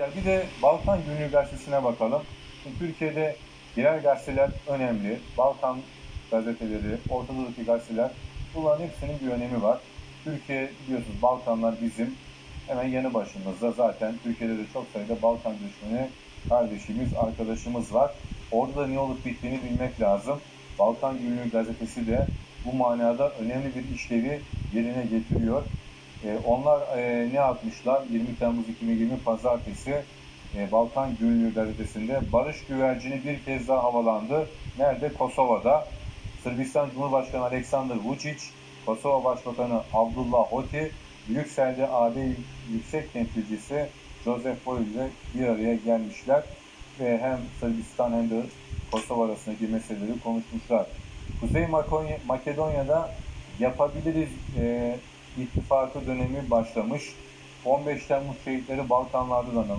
Bir de Balkan Günlüğü Gazetesi'ne bakalım. Şimdi Türkiye'de yerel gazeteler önemli. Balkan gazeteleri, Orta Doğu'daki gazeteler bunların hepsinin bir önemi var. Türkiye biliyorsunuz Balkanlar bizim hemen yanı başımızda. Zaten Türkiye'de de çok sayıda Balkan düşmanı kardeşimiz, arkadaşımız var. Orada da ne olup bittiğini bilmek lazım. Balkan Günlüğü gazetesi de bu manada önemli bir işlevi yerine getiriyor. Ee, onlar e, ne yapmışlar? 20 Temmuz 2020 Pazartesi e, Balkan Günlüğü gazetesinde barış güvercini bir kez daha havalandı. Nerede? Kosova'da. Sırbistan Cumhurbaşkanı Aleksandar Vučić, Kosova Başbakanı Abdullah Hoti, Brüksel'de AD Yüksek Temsilcisi Joseph Borrell ile bir araya gelmişler ve hem Sırbistan hem de Kosova arasındaki meseleleri konuşmuşlar. Kuzey Makedonya, Makedonya'da yapabiliriz e, ittifakı dönemi başlamış. 15 Temmuz şehitleri Balkanlarda da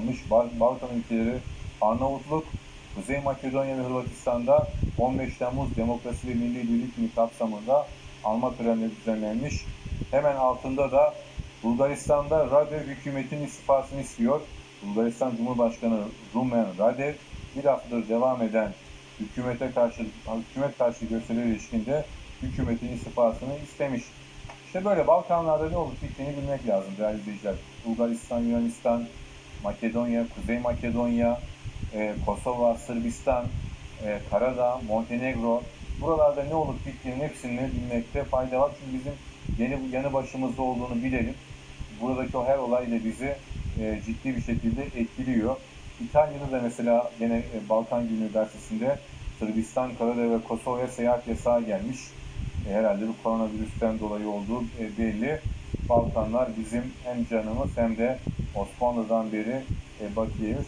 Balkan ülkeleri Arnavutluk, Kuzey Makedonya ve Hırvatistan'da 15 Temmuz Demokrasi ve Milli Birlik Günü kapsamında alma törenleri düzenlenmiş. Hemen altında da Bulgaristan'da Radev hükümetin istifasını istiyor. Bulgaristan Cumhurbaşkanı Rumen Radev bir haftadır devam eden hükümete karşı hükümet karşı gösteriler ilişkinde hükümetin istifasını istemiş. İşte böyle Balkanlarda ne olup bittiğini bilmek lazım değerli izleyiciler. Bulgaristan, Yunanistan, Makedonya, Kuzey Makedonya, e, Kosova, Sırbistan, e, Karadağ, Montenegro. Buralarda ne olup bittiğinin hepsini bilmekte fayda var. Çünkü bizim yeni yanı başımızda olduğunu bilelim. Buradaki o her olay da bizi e, ciddi bir şekilde etkiliyor. İtalya'da da mesela gene e, Balkan Günü gazetesinde Sırbistan, Karadağ ve Kosova'ya seyahat yasağı gelmiş. E, herhalde bu koronavirüsten dolayı olduğu e, belli. Balkanlar bizim hem canımız hem de Osmanlı'dan beri e, bakiyemiz.